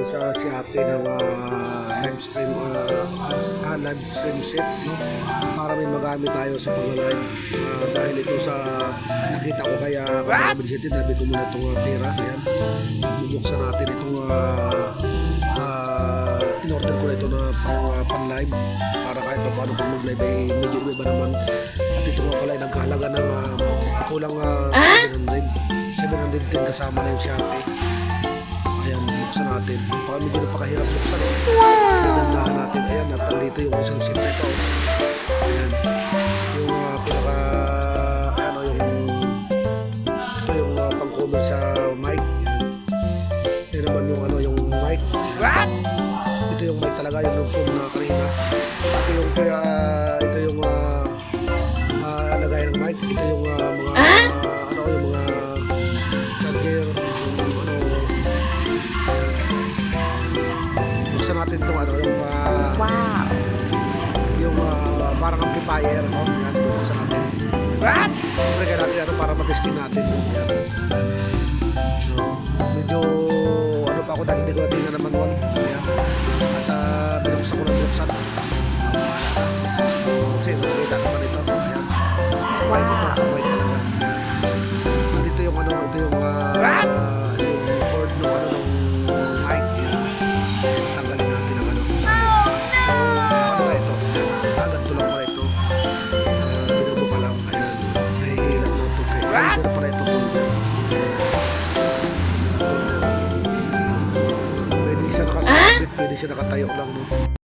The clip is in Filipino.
tayo sa Shopee ng ah, live stream ah, ah, live stream set no? para may magamit tayo sa pag-live Ah, dahil ito sa nakita ko kaya kaya City tabi ko muna itong ah, pera. Ayan. Bubuksan natin itong ah, ah, in-order ko na ito na pang, ah, pang live para kahit pa paano pag mag-live ay medyo iba naman. At ito nga pala ay nagkahalaga ng ah, kulang ah, 700 700 din kasama na yung Shopee Ayan, buksan natin. Baka medyo napakahirap buksan. Wow! Nagandahan natin. Ayan, at nandito yung isang seat na ito. Ayan. Yung uh, pinaka... Ano, yung... Ito yung uh, pang-cover sa mic. Ayan. Ito naman yung ano, yung mic. What? Ito yung mic talaga, yung room na kanina. Ito yung... Uh, ito yung... Uh, uh, lagay ng mic. Ito yung uh, buksan natin itong ano, yung ah, Wow. yung ah, parang amplifier, no? Yan, buksan natin. What? Siyempre kaya natin ano, para matesting natin. Yan. So, medyo ano pa ako dahil hindi ko natin na naman one. Yan. At uh, binuksan ko na binuksan. Tupi. Folder pala ito. Folder. Pwede siya nakasabit. Pwede siya nakatayo lang. No?